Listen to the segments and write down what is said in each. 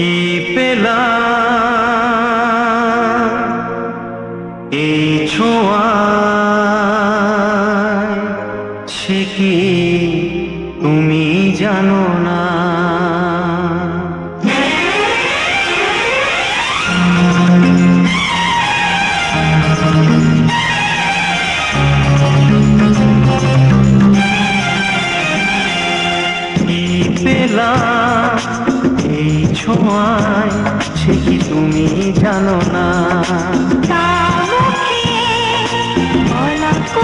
কি পেলা এই ছোঁয়া সে কি তুমি জানো না?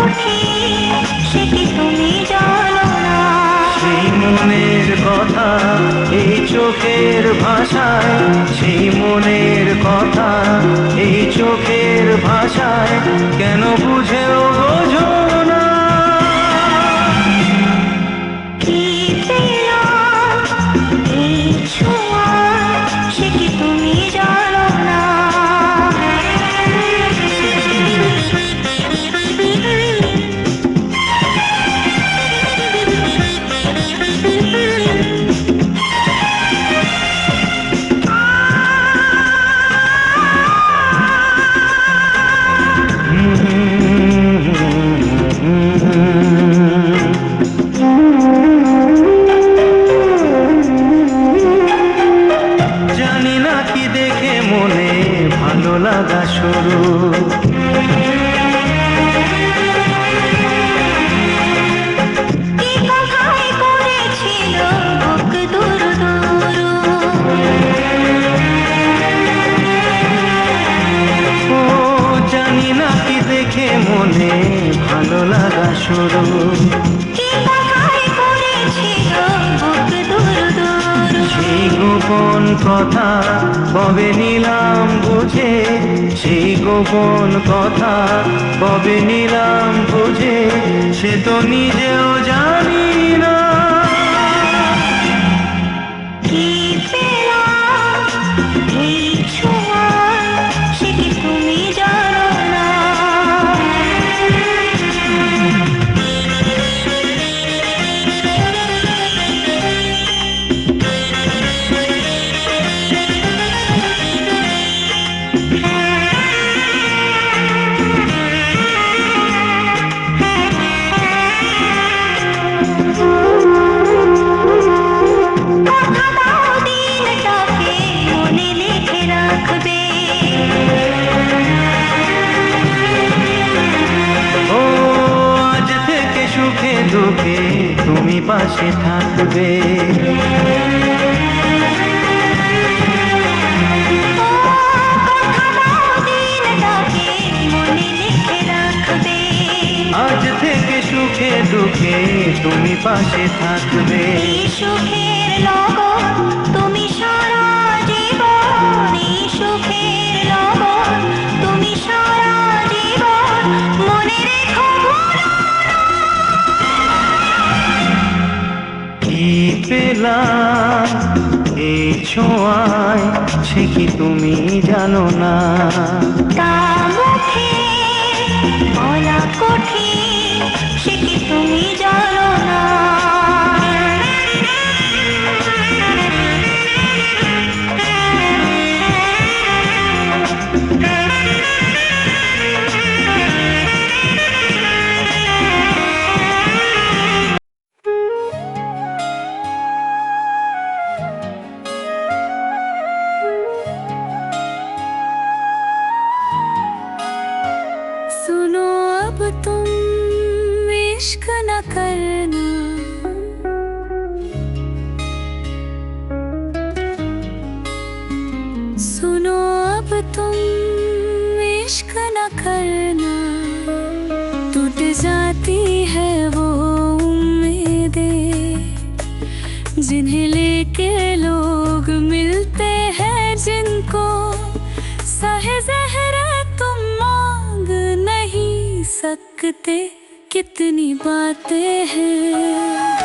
বলা সে কি তুমি জানো না? সেই মনের কথা এই চোখের ভাষায় সেই মনের কথা এই চোখের ভাষায় কেন বুঝেও বোঝো না? কি পেলাম এই ছোঁয়ায় সে কি তুমি জানো কি মনে ভালো লাগা শুরু। সেই গোপন কথা কবে নিলাম বুঝে সেই গোপন কথা কবে নিলাম বুঝে সে তো নিজেও জানি না। কি পেলাম এই পাশে থাকবে। আজ থেকে সুখে দুঃখে তুমি পাশে থাকবে। সুখের সুখের ছোঁয়ায় সে কি তুমি জানো না? इश्क न करना। सुनो अब तुम इश्क न करना। टूट जाती है वो उम्मीदें। जिन्हें लेके लोग मिलते हैं, जिनको सहे जहरा तुम मांग नहीं सकते। कितनी बातें हैं।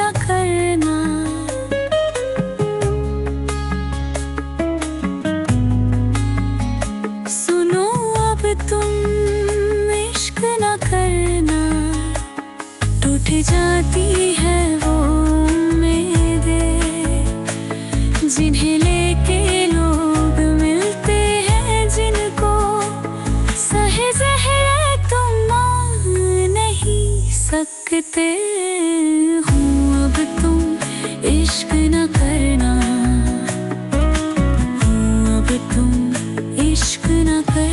करना। सुनो अब तुम न करना। टूट जाती है उम्मीदें, जिन्हें लेके लोग मिलते हैं, जिनको तुम नहीं सकते। 그